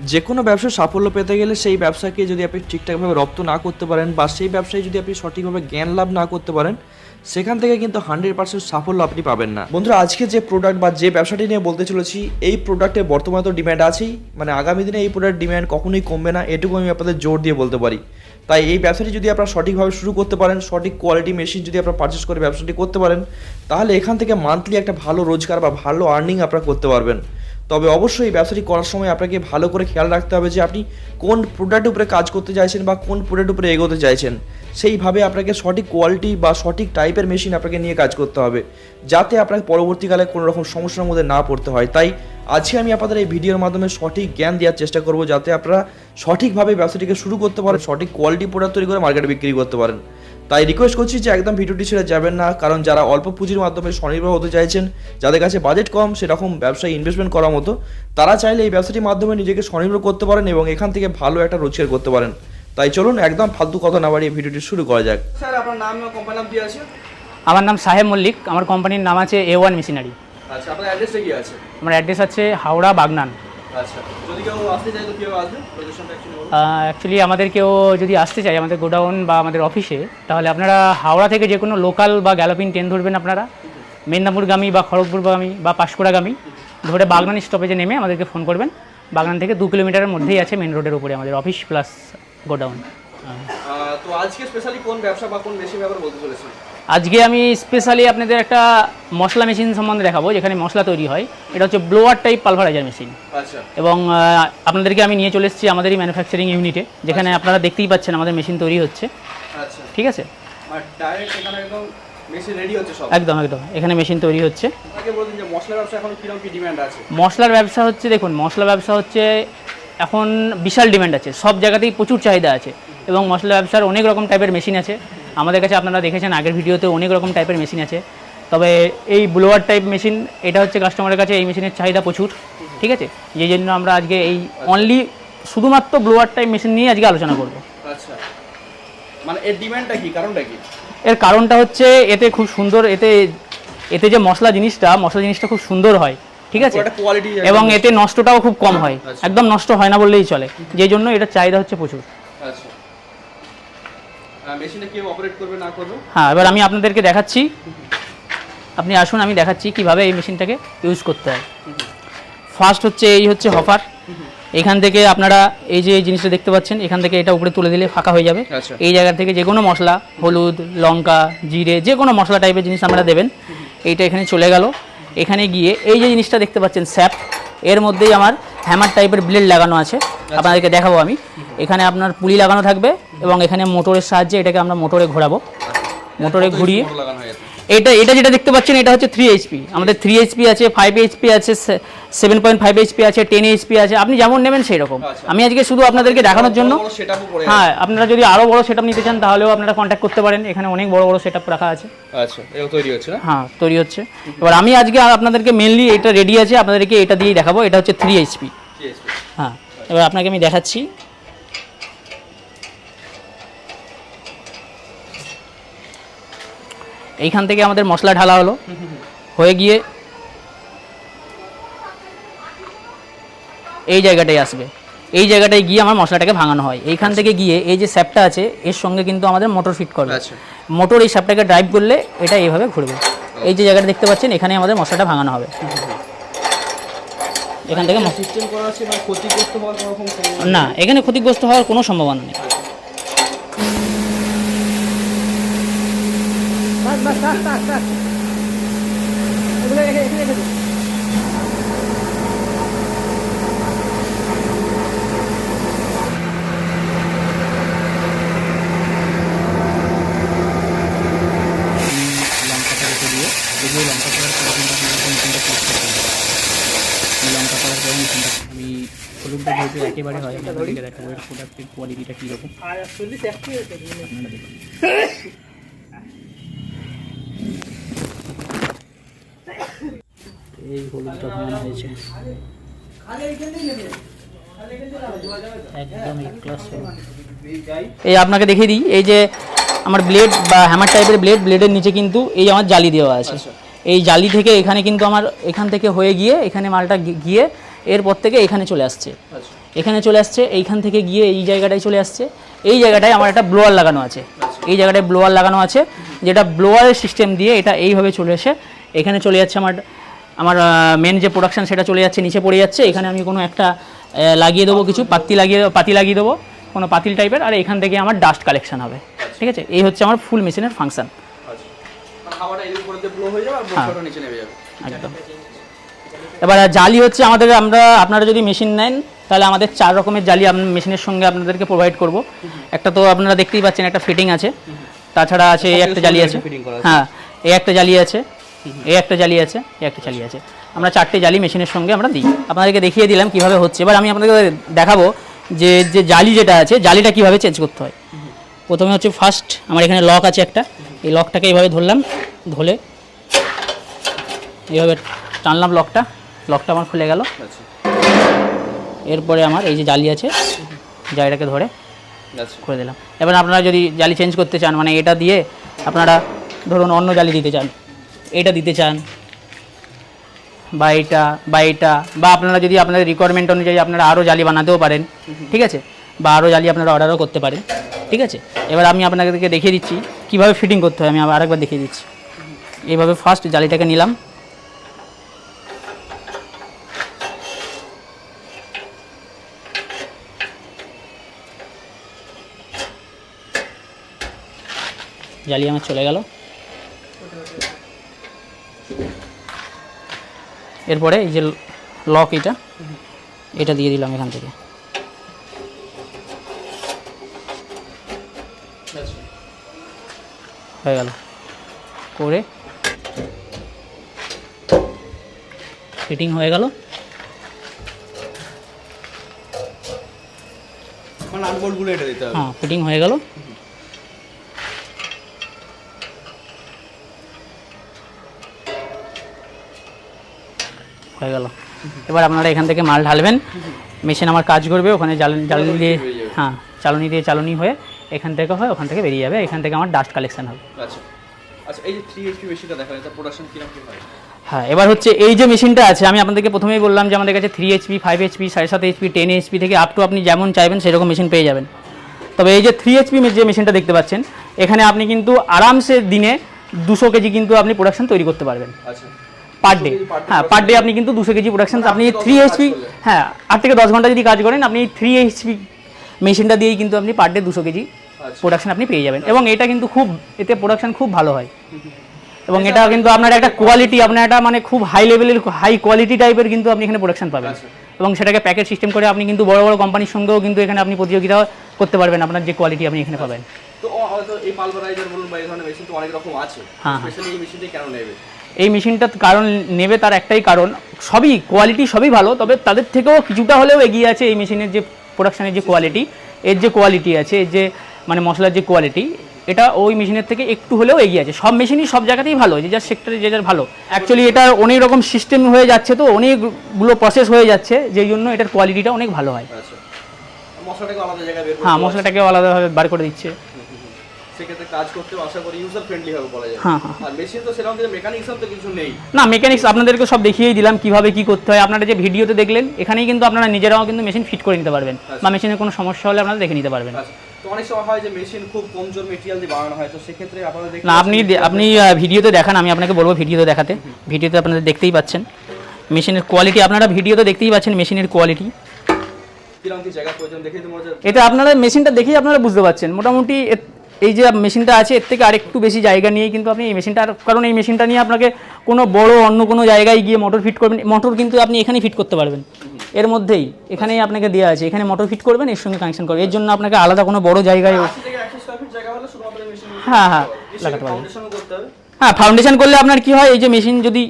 যে কোনো ব্যবসার সাফল্য পেতে গেলে সেই ব্যবসাকে যদি আপনি ঠিকঠাকভাবে রপ্ত না করতে পারেন বা সেই ব্যবসায় যদি আপনি সঠিকভাবে জ্ঞান লাভ না করতে পারেন, সেখান থেকে কিন্তু হান্ড্রেড পার্সেন্ট সাফল্য আপনি পাবেন না। বন্ধুরা, আজকে যে প্রোডাক্ট বা যে ব্যবসাটি নিয়ে বলতে চলেছি, এই প্রোডাক্টের বর্তমানে তো ডিম্যান্ড আছেই। মানে আগামী দিনে এই প্রোডাক্ট ডিম্যান্ড কখনোই কমবে না, এটুকু আমি আপনাদের জোর দিয়ে বলতে পারি। তাই এই ব্যবসাটি যদি আপনারা সঠিকভাবে শুরু করতে পারেন, সঠিক কোয়ালিটি মেশিন যদি আপনারা পারচেস করে ব্যবসাটি করতে পারেন, তাহলে এখান থেকে মান্থলি একটা ভালো রোজগার বা ভালো আর্নিং আপনারা করতে পারবেন। তবে অবশ্যই এই ব্যবসাটি করার সময় আপনাকে ভালো করে খেয়াল রাখতে হবে যে আপনি কোন প্রোডাক্ট উপরে কাজ করতে চাইছেন বা কোন প্রোডাক্ট উপরে এগোতে চাইছেন। সেইভাবে আপনাকে সঠিক কোয়ালিটি বা সঠিক টাইপের মেশিন আপনাকে নিয়ে কাজ করতে হবে, যাতে আপনাকে পরবর্তীকালে কোনো রকম সমস্যার মধ্যে না পড়তে হয়। তাই আজকে আমি আপনাদের এই ভিডিওর মাধ্যমে সঠিক জ্ঞান দেওয়ার চেষ্টা করব, যাতে আপনারা সঠিকভাবে ব্যবসাটিকে শুরু করতে পারেন, সঠিক কোয়ালিটি প্রোডাক্ট তৈরি করে মার্কেটে বিক্রি করতে পারেন। তাই রিকোয়েস্ট করছি যে একদম ভিডিওটি ছেড়ে যাবেন না কারণ যারা অল্প পুঁজির মাধ্যমে স্বনির্ভর হতে চাইছেন যাদের কাছে বাজেট কম সেরকম ব্যবসায় ইনভেস্টমেন্ট করার মতো তারা চাইলে এই ব্যবসাটির মাধ্যমে নিজেকে স্বনির্ভর করতে পারেন এবং এখান থেকে ভালো একটা রোজগার করতে পারেন। তাই চলুন একদম ফালতু কথা না বাড়িয়ে ভিডিওটি শুরু করা যাক। স্যার আপনার নাম কোম্পানির নাম কি আছে? আমার নাম সাহেব মল্লিক আমার কোম্পানির নাম আছে এ ওয়ান মেশিনারি আচ্ছা আপনার অ্যাড্রেসটা কি আছে? আমার অ্যাড্রেস আছে হাওড়া বাগনান। আচ্ছা অ্যাকচুয়ালি বলুন। আমাদের কেউ যদি আসতে চায় আমাদের গোডাউন বা আমাদের অফিসে তাহলে আপনারা হাওড়া থেকে যে কোনো লোকাল বা গ্যালোপিন ট্রেন ধরবেন আপনারা। মেদিনীপুরগামী বা খড়গপুরগামী বা পাঁশকুড়াগামী। ধরে বাগনান স্টপেজে নেমে আমাদেরকে ফোন করবেন। বাগনান থেকে দু কিলোমিটারের মধ্যেই আছে মেন রোডের উপরে আমাদের অফিস প্লাস গোডাউন। তো আজকে স্পেশালি কোন ব্যবসা বা কোন মেশিন ব্যাপারে বলতে চলেছেন? আজকে আমি স্পেশালি আপনাদের একটা মশলা মেশিন সম্বন্ধে দেখাবো যেখানে মশলা তৈরি হয়। এটা হচ্ছে ব্লোয়ার টাইপ পালভারাইজার মেশিন আচ্ছা। এবং আপনাদেরকে আমি নিয়ে চলে এসেছি আমাদেরই ম্যানুফ্যাকচারিং ইউনিটে যেখানে আপনারা দেখতেই পাচ্ছেন আমাদের মেশিন তৈরি হচ্ছে। আচ্ছা। ঠিক আছে? একদম একদম এখানে মেশিন তৈরি হচ্ছে। মশলার ব্যবসা হচ্ছে দেখুন মশলা ব্যবসা হচ্ছে এখন বিশাল ডিমান্ড আছে। সব জায়গাতেই প্রচুর চাহিদা আছে। এবং মশলা ব্যবসার অনেক রকম টাইপের মেশিন আছে। আমাদের কাছে আপনারা দেখেছেন আগের ভিডিওতে অনেক রকম টাইপের মেশিন আছে। তবে এই ব্লোয়ার টাইপ মেশিন এটা হচ্ছে কাস্টমারের কাছে এই মেশিনের চাহিদা প্রচুর ঠিক আছে? যেই জন্য আমরা আজকে এই অনলি শুধুমাত্র ব্লোয়ার টাইপ মেশিন নিয়ে আজকে আলোচনা করব। আচ্ছা। মানে এর ডিমান্ডটা কি? কারণটা কি? এর কারণটা হচ্ছে এতে খুব সুন্দর এতে এতে যে মশলা জিনিসটা মশলা জিনিসটা খুব সুন্দর হয় ঠিক আছে? এবং এতে নষ্টটাও খুব কম হয় আচ্ছা। একদম নষ্ট হয় না বললেই চলে। যেই জন্য এটার চাহিদা হচ্ছে প্রচুর। মেশিনটা কেউ অপারেট করবে না করবে? হ্যাঁ এবার আমি আপনাদেরকে দেখাচ্ছি। আপনি আসুন আমি দেখাচ্ছি কীভাবে এই মেশিনটাকে ইউজ করতে হয়। ফার্স্ট হচ্ছে এই হচ্ছে হফার এখান থেকে আপনারা এই যে এই জিনিসটা দেখতে পাচ্ছেন এখান থেকে এটা উপরে তুলে দিলে ফাঁকা হয়ে যাবে। আচ্ছা। এই জায়গা থেকে যে কোনো মশলা হলুদ লঙ্কা জিরে যে কোনো মশলা টাইপের জিনিস আপনারা দেবেন এইটা এখানে চলে গেল। এখানে গিয়ে এই যে জিনিসটা দেখতে পাচ্ছেন স্যাপ এর মধ্যেই আমার হ্যামার টাইপের ব্লেড লাগানো আছে। আপনাদেরকে দেখাবো আমি। এখানে আপনার পুলি লাগানো থাকবে এবং এখানে মোটরের সাহায্যে এটাকে আমরা মোটরে ঘোরাবো। মোটরে ঘুরিয়ে। এটা এটা যেটা দেখতে পাচ্ছেন এটা হচ্ছে থ্রি এইচপি আমাদের থ্রি এইচপি আছে ফাইভ এইচপি আছে সেভেন পয়েন্ট ফাইভ এইচপি আছে টেন এইচপি আছে। আপনি যেমন নেবেন সেই রকম আচ্ছা। আমি আজকে শুধু আপনাদেরকে দেখানোর জন্য হ্যাঁ আপনারা যদি আরও বড় সেটআপ নিতে চান তাহলেও আপনারা কন্ট্যাক্ট করতে পারেন। এখানে অনেক বড় বড় সেটআপ রাখা আছে। আচ্ছা তৈরি হচ্ছে হ্যাঁ তৈরি হচ্ছে। এবার আমি আজকে আপনাদেরকে মেনলি এটা রেডি আছে আপনাদেরকে এটা দিয়েই দেখাবো। এটা হচ্ছে থ্রি এইচপি হ্যাঁ। এবার আপনাকে আমি দেখাচ্ছি। এইখান থেকে আমাদের মশলা ঢালা হলো। হয়ে গিয়ে এই জায়গাটায় আসবে। এই জায়গাটায় গিয়ে আমার মশলাটাকে ভাঙানো হয়। এইখান থেকে গিয়ে এই যে স্যাপটা আছে এর সঙ্গে কিন্তু আমাদের মোটর ফিট করবে। আচ্ছা। মোটর এই স্যাপটাকে ড্রাইভ করলে এটা এইভাবে ঘুরবে। এই যে জায়গাটা দেখতে পাচ্ছেন এখানে আমাদের মশলাটা ভাঙানো হবে এখান থেকে মশ- সিস্টেম করা আছে মানে ক্ষতিগ্রস্ত হওয়ার কোনো রকম থেকে না এখানে ক্ষতিগ্রস্ত হওয়ার কোনো সম্ভাবনা নেই। লঙ্কাটা রেখে দিয়ে যদিও লঙ্কা কালার করে কিন্তু মেশিনটা ক্লিক করতে হবে লঙ্কা কালার করে মেশিনটা আমি হলুদটা যেহেতু একেবারে হয় আপনাদেরকে দেখাবো এর প্রোডাক্টের কোয়ালিটিটা কীরকম। আপনারা দেখুন। এই হলুদটা ভাঙানো হয়েছে। একদম এক ক্লাস এই আপনাকে দেখিয়ে দিই এই যে আমার ব্লেড বা হ্যামার টাইপের ব্লেড ব্লেডের নিচে কিন্তু এই আমার জালি দেওয়া আছে। এই জালি থেকে এখানে কিন্তু আমার এখান থেকে হয়ে গিয়ে এখানে মালটা গিয়ে এরপর থেকে এখানে চলে আসছে। আচ্ছা। এখানে চলে আসছে এইখান থেকে গিয়ে এই জায়গাটায় চলে আসছে। এই জায়গাটায় আমার একটা ব্লোয়ার লাগানো আছে। এই জায়গাটায় ব্লোয়ার লাগানো আছে যেটা ব্লোয়ারের সিস্টেম দিয়ে এটা এইভাবে চলে এসে এখানে চলে যাচ্ছে আমার আমার মেন যে প্রোডাকশান সেটা চলে যাচ্ছে নিচে পড়ে যাচ্ছে। এখানে আমি কোনো একটা লাগিয়ে দেবো কিছু পাতি লাগিয়ে পাতি লাগিয়ে দেবো কোনো পাতিল টাইপের আর এখান থেকে আমার ডাস্ট কালেকশন হবে। ঠিক আছে? এই হচ্ছে আমার ফুল মেশিনের ফাংশন একদম। এবার জালি হচ্ছে আমাদের আমরা আপনারা যদি মেশিন নেন তাহলে আমাদের চার রকমের জালি আপনার মেশিনের সঙ্গে আপনাদেরকে প্রোভাইড করব। একটা তো আপনারা দেখতেই পাচ্ছেন একটা ফিটিং আছে। তাছাড়া আছে এই একটা জালি আছে। হ্যাঁ এই একটা জালি আছে। এই একটা জালি আছে এই একটা জালি আছে। আমরা চারটে জালি মেশিনের সঙ্গে আমরা দিই। আপনাদেরকে দেখিয়ে দিলাম কীভাবে হচ্ছে। এবার আমি আপনাদেরকে দেখাবো যে যে জালি যেটা আছে জালিটা কীভাবে চেঞ্জ করতে হয়। প্রথমে হচ্ছে ফার্স্ট আমার এখানে লক আছে একটা। এই লকটাকে এইভাবে ধরলাম ধরে এইভাবে টানলাম লকটা লকটা আমার খুলে গেল। আচ্ছা। এরপরে আমার এই যে জালি আছে জালিটাকে ধরে আচ্ছা। করে দিলাম। এবার আপনারা যদি জালি চেঞ্জ করতে চান মানে এটা দিয়ে আপনারা ধরুন অন্য জালি দিতে চান এটা দিতে চান বা এটা বা এটা বা আপনারা যদি আপনাদের রিকোয়ারমেন্ট অনুযায়ী আপনারা আরও জালি বানাতেও পারেন ঠিক আছে? বা আরও জালি আপনারা অর্ডারও করতে পারেন ঠিক আছে? এবার আমি আপনাদেরকে দেখিয়ে দিচ্ছি কীভাবে ফিটিং করতে হয় আমি আবার আরেকবার দেখিয়ে দিচ্ছি। এইভাবে ফার্স্ট জালিটাকে নিলাম জালি আমার চলে গেল। এরপরে এই যে লক এটা এটা দিয়ে দিলাম এখান থেকে। হয়ে গেল। করে ফিটিং হয়ে গেল। হ্যাঁ ফিটিং হয়ে গেল। হয়ে গেল। এবার আপনারা এখান থেকে মাল ঢালবেন। মেশিন আমার কাজ করবে ওখানে জ্বালানি জ্বালানি দিয়ে হ্যাঁ চালনি দিয়ে চালনি হয়ে এখান থেকে হয় ওখান থেকে বেরিয়ে যাবে। এখান থেকে আমার ডাস্ট কালেকশন হবে। আচ্ছা। আচ্ছা এই যে থ্রি এইচপি মেশিনটা দেখা যায় প্রোডাকশন কীরকম কি হয়? হ্যাঁ এবার হচ্ছে এই যে মেশিনটা আছে আমি আপনাদেরকে প্রথমেই বললাম যে আমাদের কাছে থ্রি এইচপি ফাইভ এইচপি সাড়ে সাত এইচপি টেন এইচপি থেকে আপ টু আপনি যেমন চাইবেন সেরকম মেশিন পেয়ে যাবেন। তবে এই যে থ্রি এইচপি যে মেশিনটা দেখতে পাচ্ছেন এখানে আপনি কিন্তু আরামসে দিনে দুশো কেজি কিন্তু আপনি প্রোডাকশন তৈরি করতে পারবেন। আচ্ছা। Per day 200 KG per day হ্যাঁ পার ডে আপনি কিন্তু দুশো কেজি প্রোডাকশন আপনি থ্রি এইচপি হ্যাঁ আট থেকে দশ ঘণ্টা যদি কাজ করেন আপনি থ্রি এইচপি মেশিনটা দিয়েই কিন্তু আপনি পার ডে দুশো কেজি আচ্ছা। প্রোডাকশন আপনি পেয়ে যাবেন। এবং এটা কিন্তু খুব এতে প্রোডাকশন খুব ভালো হয়। এবং এটা কিন্তু আপনার একটা কোয়ালিটি আপনার একটা মানে খুব হাই লেভেলের হাই কোয়ালিটি টাইপের কিন্তু আপনি এখানে প্রোডাকশন পাবেন। আচ্ছা। এবং সেটাকে প্যাকেট সিস্টেম করে আপনি কিন্তু বড় বড় কোম্পানির সঙ্গেও কিন্তু এখানে আপনি প্রতিযোগিতা করতে পারবেন আপনার যে কোয়ালিটি আপনি এখানে পাবেন। তো হয়তো এই পালভারাইজার বলুন বা এই ধরনের মেশিন তো অনেক রকম আছে। হ্যাঁ। স্পেশালি এই মেশিনটি কেন নেবে? এই মেশিনটার কারণ নেবে তার একটাই কারণ সবই কোয়ালিটি সবই ভালো তবে তাদের থেকেও কিছুটা হলেও এগিয়ে আছে এই মেশিনের যে প্রোডাকশানের যে কোয়ালিটি এর যে কোয়ালিটি আছে এর যে মানে মশলার যে কোয়ালিটি এটা ওই মেশিনের থেকে একটু হলেও এগিয়ে আছে। সব মেশিনই সব জায়গাতেই ভালো যে যার সেক্টরে যে যার ভালো। অ্যাকচুয়ালি এটা অনেক রকম সিস্টেম হয়ে যাচ্ছে তো অনেকগুলো প্রসেস হয়ে যাচ্ছে যেই জন্য এটার কোয়ালিটিটা অনেক ভালো হয়। আচ্ছা। হ্যাঁ হবে। মশলাটাকে আলাদাভাবে বার করে দিচ্ছে। সেক্ষেত্রে কাজ করতেও আশা করি ইউজার ফ্রেন্ডলি হবে বলা যায়। হ্যাঁ, হ্যাঁ। আর মেশিন তো সেরকম কিছু মেকানিক্স তো কিছু নেই। না মেকানিক্স আপনাদেরকে সব দেখিয়েই দিলাম কীভাবে কি করতে হয়। আপনারা যে ভিডিওতে দেখলেন এখানেই কিন্তু আপনারা নিজেরাও কিন্তু মেশিন ফিট করে নিতে পারবেন বা মেশিনের কোনো সমস্যা হলে আপনারা দেখে নিতে পারবেন। আচ্ছা। তো অনেক সময় হয় যে মেশিন খুব কমজোর মেটেরিয়াল দিয়ে বানানো হয় তো সেক্ষেত্রে আপনারা দেখতে না আপনি আপনি ভিডিওতে দেখান আমি আপনাকে বলব ভিডিওতে দেখাতে। ভিডিওতে আপনারা দেখতেই পাচ্ছেন। মেশিনের কোয়ালিটি আপনারা ভিডিওতে দেখতেই পাচ্ছেন মেশিনের কোয়ালিটি এটা আপনারা মেশিনটা দেখেই আপনারা বুঝতে পারছেন। মোটামুটি এই যে মেশিনটা আছে এর থেকে আরেকটু বেশি জায়গা নিয়েই কিন্তু আপনি এই মেশিনটা কারণ এই মেশিনটা নিয়ে আপনাকে কোনো বড় অন্য কোনো জায়গায় গিয়ে মোটর ফিট করবেন মোটর কিন্তু আপনি এখানেই ফিট করতে পারবেন। এর মধ্যেই এখানেই আপনাকে দেওয়া আছে এখানে মোটর ফিট করবেন এর সঙ্গে কানেকশন করবেন। এর জন্য আপনাকে আলাদা কোনো বড় জায়গায় হ্যাঁ, হ্যাঁ, লাগাতে পারবেন। হ্যাঁ ফাউন্ডেশন করলে আপনার কি হয় এই যে মেশিন যদি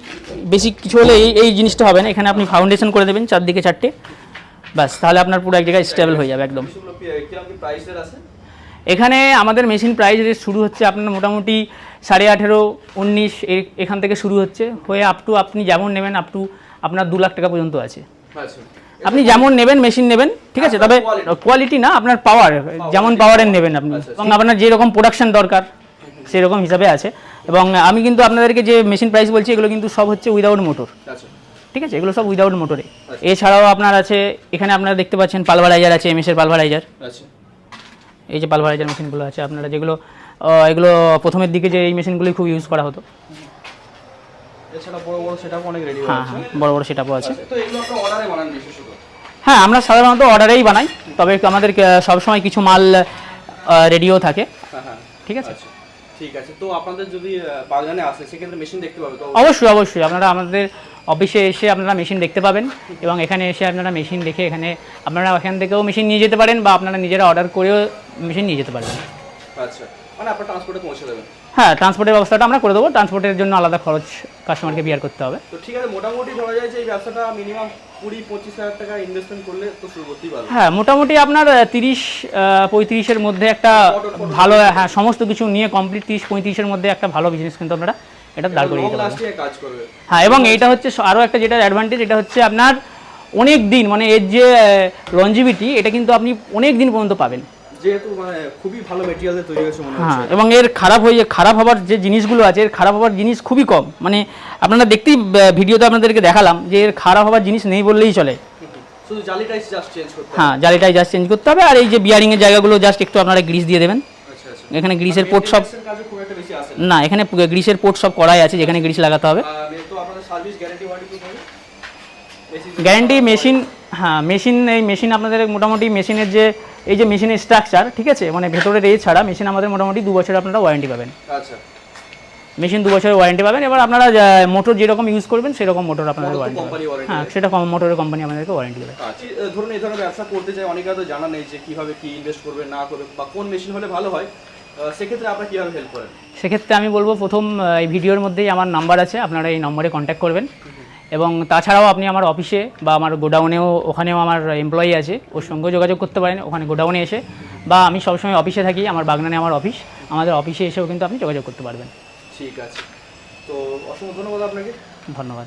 বেশি কিছু হলে এই এই জিনিসটা হবে না এখানে আপনি ফাউন্ডেশন করে দেবেন চারদিকে চারটে। ব্যাস তাহলে আপনার পুরো এক জায়গায় স্টেবল হয়ে যাবে একদম। এখানে আমাদের মেশিন প্রাইস রেট শুরু হচ্ছে আপনার মোটামুটি সাড়ে আঠেরো উনিশ এ- এখান থেকে শুরু হচ্ছে। হয়ে আপ টু আপনি যেমন নেবেন আপ টু আপনার দু লাখ টাকা পর্যন্ত আছে। আচ্ছা। আপনি যেমন নেবেন মেশিন নেবেন ঠিক আছে? তবে কোয়ালিটি না আপনার পাওয়ার যেমন পাওয়ারের নেবেন আপনি। আচ্ছা, এবং আপনার যেরকম প্রোডাকশন দরকার সেরকম হিসাবে আছে। এবং আমি কিন্তু আপনাদেরকে যে মেশিন প্রাইস বলছি এগুলো কিন্তু সব হচ্ছে উইদাউট মোটর আচ্ছা। ঠিক আছে? এগুলো সব উইদাউট মোটরে এছাড়াও আপনার আছে এখানে আপনারা দেখতে পাচ্ছেন পালভারাইজার আছে এমএস এর পালভারাইজার আচ্ছা। এই যে পালভারাইজার মেশিনগুলো আছে আপনারা যেগুলো এগুলো প্রথমের দিকে যে এই মেশিনগুলি খুব ইউজ করা হতো। হ্যাঁ আছে হ্যাঁ বড় বড় সেটআপও আছে। বিশেষত? হ্যাঁ আমরা সাধারণত অর্ডারেই বানাই তবে আমাদের সবসময় কিছু মাল রেডিও থাকে। হ্যাঁ হ্যাঁ। ঠিক আছে? আচ্ছা। ঠিক আছে তো আপনাদের যদি বাগানে আসে সেক্ষেত্রে মেশিন দেখতে পাবে তো? অবশ্যই অবশ্যই আপনারা আমাদের অফিসে এসে আপনারা মেশিন দেখতে পাবেন এবং এখানে এসে আপনারা মেশিন দেখে এখানে আপনারা এখান থেকেও মেশিন নিয়ে যেতে পারেন বা আপনারা নিজেরা অর্ডার করেও মেশিন নিয়ে যেতে পারবেন। আচ্ছা মানে আপনার ট্রান্সপোর্টে পৌঁছে দেবেন। হ্যাঁ ট্রান্সপোর্টের ব্যবস্থাটা আমরা করে দেবো ট্রান্সপোর্টের জন্য আলাদা খরচ কাস্টমারকে বিয়ার করতে হবে। তো ঠিক আছে মোটামুটি ধরা যায় যে এই ব্যবসাটা মিনিমাম কুড়ি পঁচিশ হাজার টাকা ইনভেস্টমেন্ট করলে তো শুরু করতেই পারবে। হ্যাঁ মোটামুটি আপনার তিরিশ পঁয়ত্রিশের মধ্যে একটা ভালো হ্যাঁ সমস্ত কিছু নিয়ে কমপ্লিট তিরিশ পঁয়ত্রিশের মধ্যে একটা ভালো বিজনেস কিন্তু আপনারা এটা দাঁড় করিয়ে দিতে পারবেন। হ্যাঁ এবং এইটা হচ্ছে আরও একটা যেটা অ্যাডভান্টেজ এটা হচ্ছে আপনার অনেক দিন মানে এর যে লঞ্জিভিটি এটা কিন্তু আপনি অনেক দিন পর্যন্ত পাবেন। যেহেতু মানে খুবই ভালো মেটেরিয়াল তৈরি হয়েছে মনে হ্যাঁ এবং এর খারাপ হয়ে খারাপ হওয়ার যে জিনিসগুলো আছে এর খারাপ হওয়ার জিনিস খুবই কম। মানে আপনারা দেখতেই ভিডিওতে আপনাদেরকে দেখালাম যে এর খারাপ হওয়ার জিনিস নেই বললেই চলে। শুধু জালিটাই জাস্ট চেঞ্জ করতে হ্যাঁ জালিটাই জাস্ট চেঞ্জ করতে হবে আর এই যে বিয়ারিংয়ের জায়গাগুলো জাস্ট একটু আপনারা গ্রিস দিয়ে দেবেন। আচ্ছা আচ্ছা। এখানে গ্রিসের পোর্ট সব এর না। এখানে গ্রিসের পোর্ট সব করাই আছে যেখানে গ্রিস লাগাতে হবে। তো আপনাদের সার্ভিস গ্যারান্টি ওয়ারেন্টি কি হবে Basic- গ্যারেন্টি মেশিন হ্যাঁ মেশিন এই মেশিন আপনাদের মোটামুটি মেশিনের যে এই যে মেশিনের স্ট্রাকচার ঠিক আছে? মানে ভেতরের এই ছাড়া মেশিন আমাদের মোটামুটি দু বছর আপনারা ওয়ারেন্টি পাবেন। আচ্ছা। মেশিন দু বছরের ওয়ারেন্টি পাবেন। এবার আপনারা মোটর যেরকম ইউজ করবেন সেরকম মোটর আপনাদের ওয়ারেন্টি warranty হ্যাঁ সেটা মোটরের কোম্পানি আমাদেরকে ওয়ারেন্টি দেবে। আচ্ছা। ধরুন এই ধরনের ব্যবসা করতে চাই অনেকে হয়তো জানা নেই যে কীভাবে কি ইনভেস্ট করবে না করবে বা কোন মেশিন হলে ভালো হয় সেক্ষেত্রে আপনারা কীভাবে হেল্প করেন? সেক্ষেত্রে আমি বলব প্রথম এই ভিডিওর মধ্যেই আমার নাম্বার আছে আপনারা এই নম্বরে কন্ট্যাক্ট করবেন। এবং তাছাড়াও আপনি আমার অফিসে বা আমার গোডাউনেও ওখানেও আমার এমপ্লয়ি আছে। ওর সঙ্গেও যোগাযোগ করতে পারেন ওখানে গোডাউনে এসে বা আমি সবসময় অফিসে থাকি আমার বাগনানে আমার অফিস আমাদের অফিসে এসেও কিন্তু আপনি যোগাযোগ করতে পারবেন। ঠিক আছে। তো অসংখ্য ধন্যবাদ আপনাকে। ধন্যবাদ।